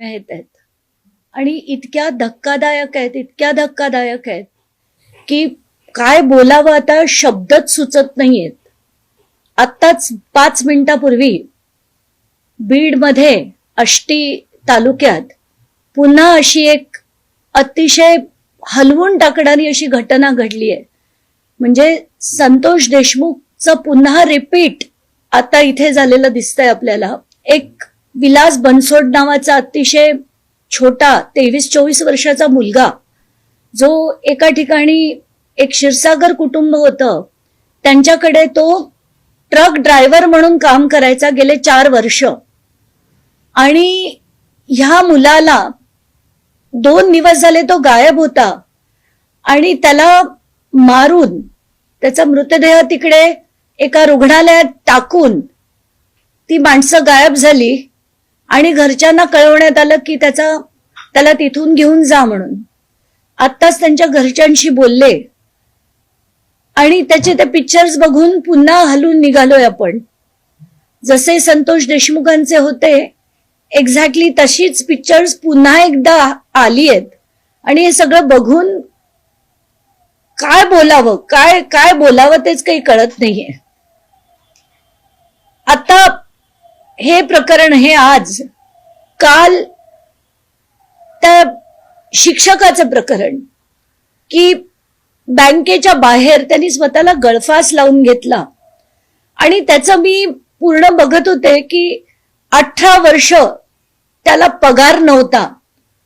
आहेत आणि इतक्या धक्कादायक आहेत इतक्या धक्कादायक आहेत की काय बोलावं आता शब्दच सुचत नाहीयेत. आत्ताच पाच मिनिटापूर्वी बीडमध्ये आष्टी तालुक्यात पुन्हा अशी एक अतिशय हलवून टाकणारी अशी घटना घडली आहे. म्हणजे संतोष देशमुखचं पुन्हा रिपीट आता इथे झालेलं दिसतंय आपल्याला. एक विलास बनसोड नावाचा अतिशय छोटा तेवीस चोवीस वर्षाचा मुलगा. जो एका ठिकाणी एक क्षीरसागर कुटुंब होतं. त्यांच्याकडे तो ट्रक ड्रायव्हर म्हणून काम करायचा गेले चार वर्ष. आणि ह्या मुलाला दोन दिवस झाले तो गायब होता. आणि त्याला मारून त्याचा मृतदेह तिकडे एका रुग्णालयात टाकून ती माणसं गायब झाली. आणि घरच्यांना कळवण्यात आलं की त्याचा त्याला तिथून घेऊन जा म्हणून. आत्ताच त्यांच्या घरच्यांशी बोलले. आणि त्याचे ते पिक्चर्स बघून पुन्हा हलून निघालोय आपण. जसे संतोष देशमुखांचे होते एक्झॅक्टली तशीच पिक्चर्स पुन्हा एकदा आली आहेत आणि हे सगळं बघून काय बोलावं काय काय बोलावं तेच काही कळत नाहीये. आता हे प्रकरण हे आज काल त्या शिक्षकाचं प्रकरण की बँकेच्या बाहेर त्यांनी स्वतःला गळफास लावून घेतला. आणि त्याचं मी पूर्ण बघत होते की अठरा वर्ष त्याला पगार नव्हता.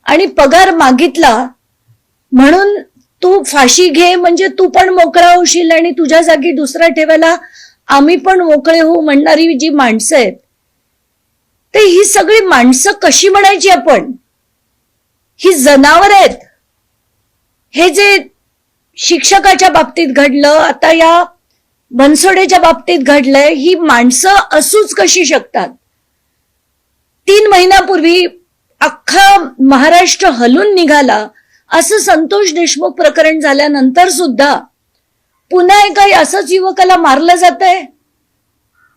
आणि पगार मागितला म्हणून तू फाशी घे म्हणजे तू पण मोकळा होशील आणि तुझ्या जागी दुसरा ठेवायला आम्ही पण मोकळे होऊ म्हणणारी जी माणसं आहेत तर ही सगळी माणसं कशी म्हणायची आपण? ही जनावर आहेत. हे जे शिक्षकाच्या बाबतीत घडलं आता या बनसोडेच्या बाबतीत घडलंय ही माणसं असूच कशी शकतात? तीन महिन्यापूर्वी अख्खा महाराष्ट्र हलून निघाला असं संतोष देशमुख प्रकरण झाल्यानंतर सुद्धा पुन्हा एका असंच युवकाला मारलं जात आहे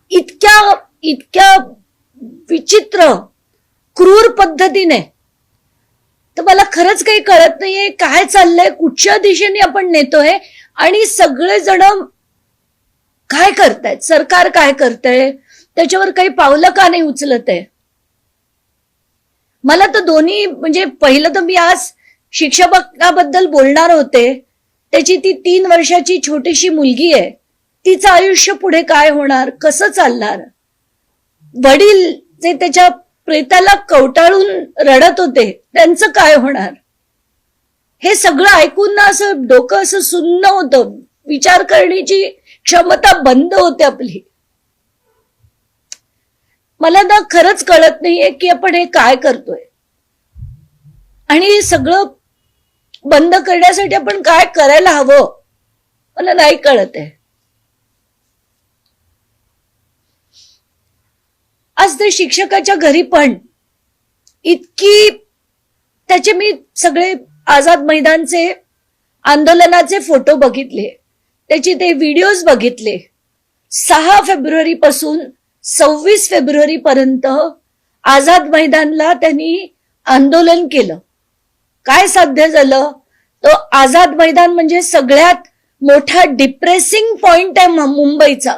इतक्या इतक्या विचित्र क्रूर पद्धतीने. तर मला खरंच काही कळत नाहीये काय चाललंय कुठच्या दिशेने आपण नेतोय आणि सगळेजण काय करतायत? सरकार काय करतंय? त्याच्यावर काही पावलं का नाही उचलत आहे? मला तर दोन्ही म्हणजे पहिलं तर मी आज शिक्षकाबद्दल बोलणार होते. त्याची ती तीन वर्षाची छोटीशी मुलगी आहे. तिचं आयुष्य पुढे काय होणार? कसं चालणार? वडील जे त्याच्या प्रेताला कवटाळून रडत होते त्यांचं काय होणार? हे सगळं ऐकून ना असं डोकं असं सुन्न होतं. विचार करण्याची क्षमता बंद होते आपली. मला ना खरंच कळत नाहीये की आपण हे काय करतोय. आणि हे सगळं बंद करण्यासाठी आपण काय करायला हवं? मला नाही कळत आहे आज ते शिक्षकाच्या घरी पण इतकी त्याचे मी सगळे आझाद मैदानचे आंदोलनाचे फोटो बघितले. त्याचे ते व्हिडिओज बघितले. सहा फेब्रुवारी पासून सव्वीस फेब्रुवारी पर्यंत आझाद मैदानला त्यांनी आंदोलन केलं. काय साध्य झालं? तो आझाद मैदान म्हणजे सगळ्यात मोठा डिप्रेसिंग पॉइंट आहे मुंबईचा.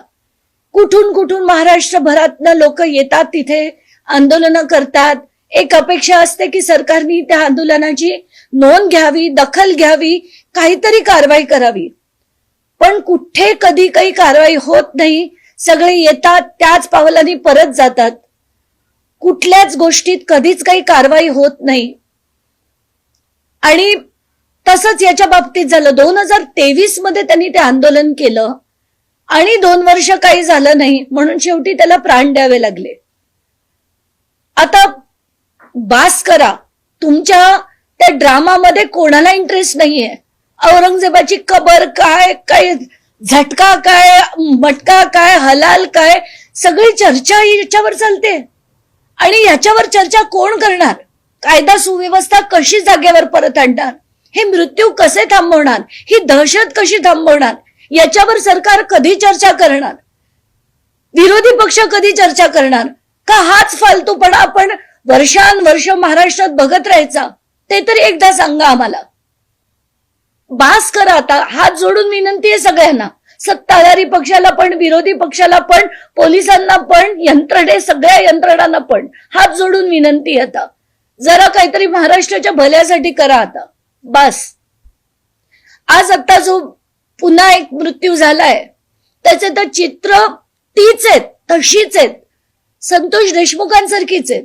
कुठून कुठून महाराष्ट्रभरातनं लोक येतात तिथे आंदोलनं करतात. एक अपेक्षा असते की सरकारने त्या आंदोलनाची नोंद घ्यावी दखल घ्यावी काहीतरी कारवाई करावी. पण कुठे कधी काही कारवाई होत नाही सगळे येतात त्याच पावलांनी परत जातात. कुठल्याच गोष्टीत कधीच काही कारवाई होत नाही. आणि तसंच याच्या बाबतीत झालं. दोन हजार तेवीसमध्ये त्यांनी ते आंदोलन केलं. आणि दोन वर्ष काही झालं नाही म्हणून शेवटी त्याला प्राण द्यावे लागले. आता बास करा. तुमच्या त्या ड्रामामध्ये कोणाला इंटरेस्ट नाहीये? औरंगजेबाची कबर काय काय झटका काय मटका काय हलाल काय सगळी चर्चा ही याच्यावर चालते. आणि याच्यावर चर्चा कोण करणार? कायदा सुव्यवस्था कशी जागेवर परत आणणार? हे मृत्यू कसे थांबवणार? ही दहशत कशी थांबवणार? याच्यावर सरकार कधी चर्चा करणार? विरोधी पक्ष कधी चर्चा करणार? का हाच फालतूपणा आपण वर्षानुवर्ष महाराष्ट्रात बघत राहायचा? ते तरी एकदा सांगा आम्हाला. बास करा आता. हात जोडून विनंती आहे सगळ्यांना. सत्ताधारी पक्षाला पण विरोधी पक्षाला पण पोलिसांना पण यंत्रणे सगळ्या यंत्रणांना पण. हात जोडून विनंती आता. जरा काहीतरी महाराष्ट्राच्या भल्यासाठी करा आता. बस. आज आता जो पुन्हा एक मृत्यू झालाय. त्याचे तर चित्र तीच आहेत तशीच आहेत. संतोष देशमुखांसारखीच आहेत.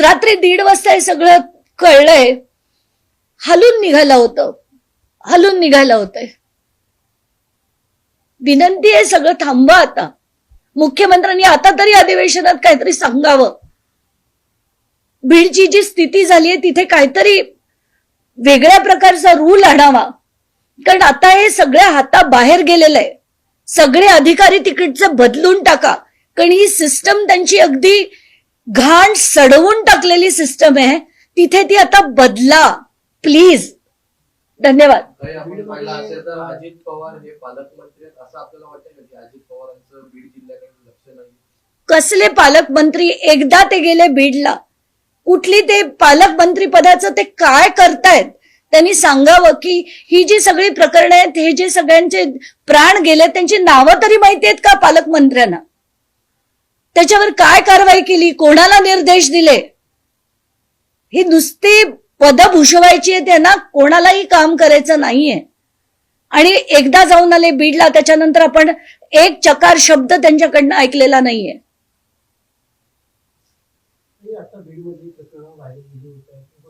रात्री दीड वाजता हे सगळं कळलंय. हलून निघालं होतं. हलून निघालं होतंय. विनंती आहे सगळं थांबवा आता. मुख्यमंत्र्यांनी आता तरी अधिवेशनात काहीतरी सांगावं. बीडची जी स्थिती झाली आहे तिथे काहीतरी वेगळ्या प्रकारचा रूल आणावा. कारण आता हे सगळ्या हाताबाहेर गेलेलं आहे. सगळे अधिकारी तिकडचे बदलून टाका. कारण ही सिस्टम त्यांची अगदी घाण सडवून टाकलेली सिस्टम आहे. तिथे ती आता बदला. प्लीज धन्यवाद. अजित पवार हे पालकमंत्री असं आपल्याला वाटतं अजित पवारांचं बीड जिल्ह्याकडे लक्ष नाही कसले पालकमंत्री? एकदा ते गेले बीडला. कुठली ते पालकमंत्री पदाचं ते काय करतायत? त्यांनी सांगावं की ही जी सगळी प्रकरणं आहेत हे जे सगळ्यांचे प्राण गेले त्यांची नावं तरी माहिती आहेत का पालकमंत्र्यांना? त्याच्यावर काय कारवाई केली? कोणाला निर्देश दिले? ही नुसती पद भूषवायची आहे त्यांना कोणालाही काम करायचं नाहीये. आणि एकदा जाऊन आले बीडला त्याच्यानंतर आपण एक चकार शब्द त्यांच्याकडनं ऐकलेला नाहीये.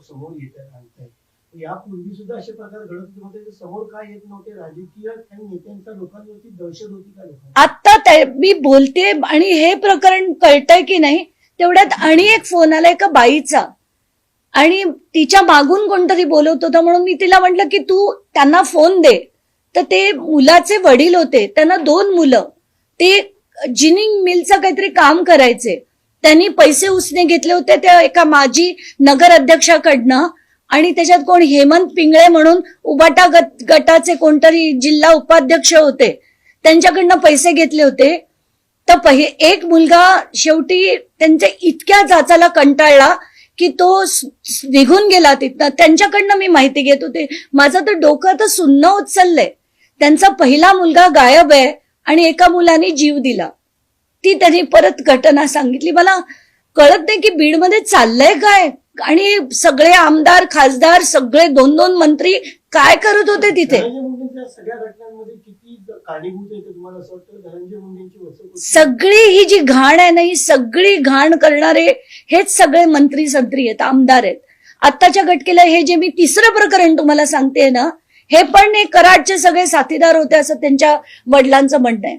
समोर येत आहे. यापूर्वी सुद्धा असे प्रकार घडत होते. म्हणजे समोर काय येत नव्हते राजकीय आणि नेत्यांच्या लोकांवरती दहशत होती का लोकांना आता मी बोलते आणि हे प्रकरण कळतंय की नाही तेवढ्यात आणि एक फोन आला का बाईचा. आणि तिच्या मागून कोणतरी बोलवत होता म्हणून मी तिला म्हटलं की तू त्यांना फोन दे. तर ते मुलाचे वडील होते त्यांना दोन मुलं. ते जिनिंग मिलचं काहीतरी काम करायचे. त्यांनी पैसे उसने घेतले होते त्या एका माजी नगर अध्यक्षाकडनं आणि त्याच्यात कोण? हेमंत पिंगळे म्हणून उबाटा गट गटाचे कोणतरी जिल्हा उपाध्यक्ष होते. त्यांच्याकडनं पैसे घेतले होते. तर पहि एक मुलगा शेवटी त्यांच्या इतक्या जाचाला कंटाळला की तो निघून गेला तिथनं. त्यांच्याकडनं मी माहिती घेत होते. माझं तर डोकं तर सुन्न उचललंय त्यांचा पहिला मुलगा गायब आहे आणि एका मुलाने जीव दिला. ती त्यांनी परत घटना सांगितली. मला कळत नाही की बीडमध्ये चाललंय काय? आणि सगळे आमदार खासदार सगळे दोन दोन मंत्री काय करत होते तिथे? सगळी ही जी घाण आहे ना ही सगळी घाण करणारे हेच सगळे मंत्री संत्री आहेत आमदार आहेत. आत्ताच्या घटकेला हे जे मी तिसरं प्रकरण तुम्हाला सांगते ना हे पण हे कराडचे सगळे साथीदार होते असं त्यांच्या वडिलांचं म्हणणं आहे.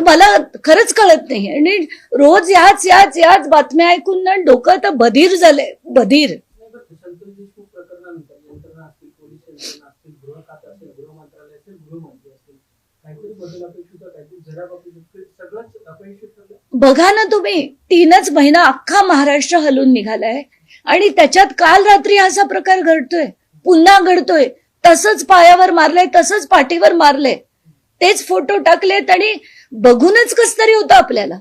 तर मला खरंच कळत नाही. आणि रोज याच याच याच बातम्या ऐकून ना डोकं तर बधीर झालंय बधीर. बघा ना तुम्ही तीनच महिना अख्खा महाराष्ट्र हलून निघालाय. आणि त्याच्यात काल रात्री असा प्रकार घडतोय. पुन्हा घडतोय. तसंच पायावर मारलंय तसंच पाठीवर मारलंय. तेच फोटो टाकलेत आणि बघूनच कस तरी होतं आपल्याला.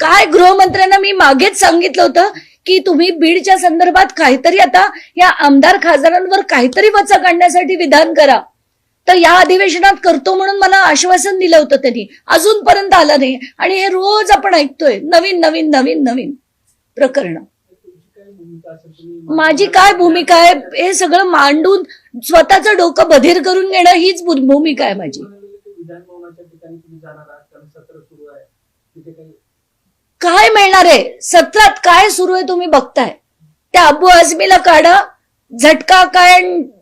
काय गृहमंत्र्यांना मी मागेच सांगितलं होतं की तुम्ही बीडच्या संदर्भात काहीतरी आता या आमदार खासदारांवर काहीतरी वचा काढण्यासाठी विधान करा. तर या अधिवेशनात करतो म्हणून मला आश्वासन दिलं होतं त्यांनी. अजूनपर्यंत आलं नाही. आणि हे रोज आपण ऐकतोय. नवीन नवीन नवीन नवीन प्रकरण. माझी काय भूमिका आहे? हे सगळं मांडून स्वतःचं डोकं बधीर करून घेणं हीच भूमिका आहे माझी म्हणाले की विधान भवनाच्या ठिकाणी तुम्ही जाणार आहात कारण सत्र सुरू आहे. तिथे काही काय मिळणार आहे? सत्रात काय सुरू आहे तुम्ही बघताय. त्या अबू आझमीला काढा. झटका काय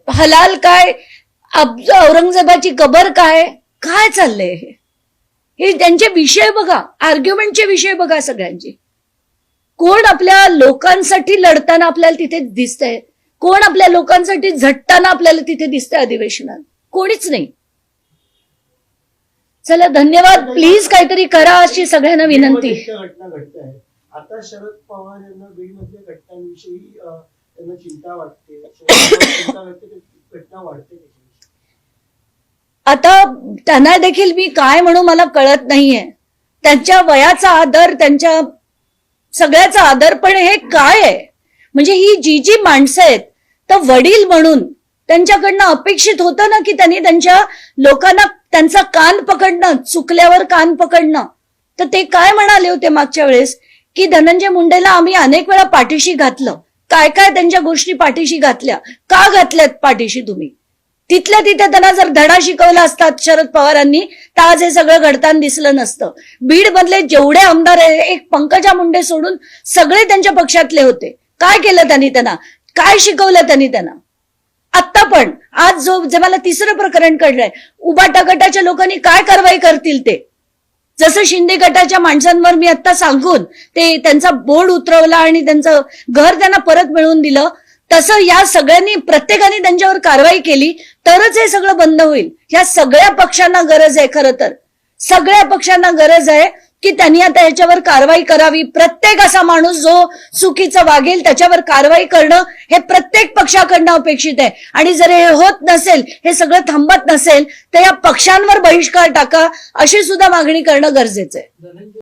हलाल काय? औरंगजेबाची कबर काय? काय चाललंय हे? हे त्यांचे विषय बघा. आर्ग्युमेंटचे विषय बघा सगळ्यांचे. कोण आपल्या लोकांसाठी लढताना आपल्याला तिथे दिसतंय? कोण आपल्या लोकांसाठी झटताना आपल्याला तिथे दिसतंय अधिवेशनात? कोणीच नाही. चला धन्यवाद. प्लीज काहीतरी करा अशी सगळ्यांना विनंती. घटना घडत आता शरद पवार यांना बीड मधल्या घटनांविषयी त्यांना चिंता वाटते. चिंता घटना वाढते. आता त्यांना देखील मी काय म्हणू मला कळत नाहीये. त्यांच्या वयाचा आदर त्यांच्या सगळ्याचा आदर पण हे काय आहे? म्हणजे ही जी जी माणसं आहेत तर वडील म्हणून त्यांच्याकडनं अपेक्षित होतं ना की त्यांनी त्यांच्या लोकांना त्यांचा कान पकडणं चुकल्यावर कान पकडणं. तर ते काय म्हणाले होते मागच्या वेळेस? की धनंजय मुंडेला आम्ही अनेक वेळा पाठीशी घातलं. काय काय त्यांच्या गोष्टी पाठीशी घातल्या? का घातल्यात पाठीशी तुम्ही? तिथल्या तिथे त्यांना जर धडा शिकवला असतात शरद पवारांनी तर आज हे सगळं घडताना दिसलं नसतं. बीड मधले जेवढे आमदार आहे एक पंकजा मुंडे सोडून सगळे त्यांच्या पक्षातले होते. काय केलं त्यांनी त्यांना? काय शिकवलं त्यांनी त्यांना? आत्ता पण आज जो जे मला तिसरं प्रकरण कळलंय उबाटा गटाच्या लोकांनी काय कारवाई करतील ते? जसं शिंदे गटाच्या माणसांवर मी आता सांगून ते त्यांचा बोर्ड उतरवला आणि त्यांचं घर त्यांना परत मिळवून दिलं तसं या सगळ्यांनी प्रत्येकाने त्यांच्यावर कारवाई केली तरच हे सगळं बंद होईल. या सगळ्या पक्षांना गरज आहे खरं तर. सगळ्या पक्षांना गरज आहे की त्यांनी आता याच्यावर कारवाई करावी. प्रत्येक असा माणूस जो चुकीचं वागेल त्याच्यावर कारवाई करणं हे प्रत्येक पक्षाकडनं अपेक्षित आहे. आणि जर हे होत नसेल हे सगळं थांबत नसेल तर या पक्षांवर बहिष्कार टाका अशी सुद्धा मागणी करणं गरजेचं आहे.